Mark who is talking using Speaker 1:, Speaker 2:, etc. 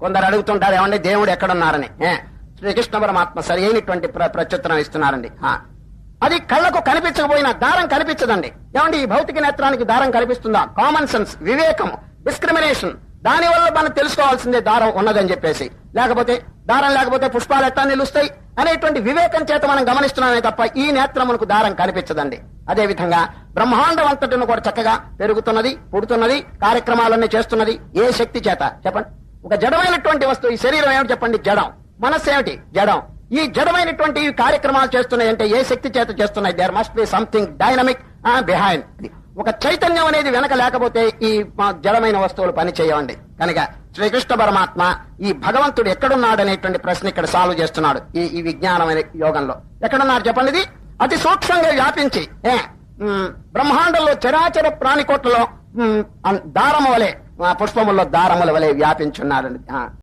Speaker 1: కొందరు అడుగుతుంటారు ఏమండి దేవుడు ఎక్కడున్నారని? శ్రీకృష్ణ పరమాత్మ సరి అయినటువంటి ప్ర- ప్రత్యుత్తరం ఇస్తున్నారండి. అది కళ్ళకు కనిపించకపోయినా దారం కనిపించదండి. ఏమండి ఈ భౌతిక నేత్రానికి దారం కనిపిస్తుందా? కామన్ సెన్స్ వివేకం డిస్క్రిమినేషన్ దాని వల్ల మనం తెలుసుకోవాల్సిందే దారం ఉన్నదని చెప్పేసి. లేకపోతే దారం లేకపోతే పుష్పాలు ఎట్టా నిలుస్తాయి? అనేటువంటి వివేకం చేత మనం గమనిస్తున్నామే తప్ప ఈ నేత్రమునకు దారం కనిపించదండి. అదే విధంగా బ్రహ్మాండం అంతటిని కూడా చక్కగా పెరుగుతున్నది పుడుతున్నది కార్యక్రమాలన్నీ చేస్తున్నది ఏ శక్తి చేత? చెప్పండి. ఒక జడమైనటువంటి వస్తువు ఈ శరీరం ఏమిటి చెప్పండి? జడం. మనస్సు ఏమిటి? జడం. ఈ జడమైనటువంటి కార్యక్రమాలు చేస్తున్నాయి అంటే ఏ శక్తి చేత చేస్తున్నాయి? There must be something dynamic behind ఒక చైతన్యం అనేది వెనక లేకపోతే ఈ జడమైన వస్తువులు పని చేయవండి. కనుక శ్రీకృష్ణ పరమాత్మ ఈ భగవంతుడు ఎక్కడున్నాడు అనేటువంటి ప్రశ్న ఇక్కడ సాల్వ్ చేస్తున్నాడు ఈ ఈ విజ్ఞానమైన యోగంలో. ఎక్కడున్నారు చెప్పండి ఇది? అతి సూక్ష్మంగా వ్యాపించి ఏ బ్రహ్మాండంలో చరాచర ప్రాణికోట్లలో దారం వలె పుష్పముల్లో దారముల వలె వ్యాపించున్నారని.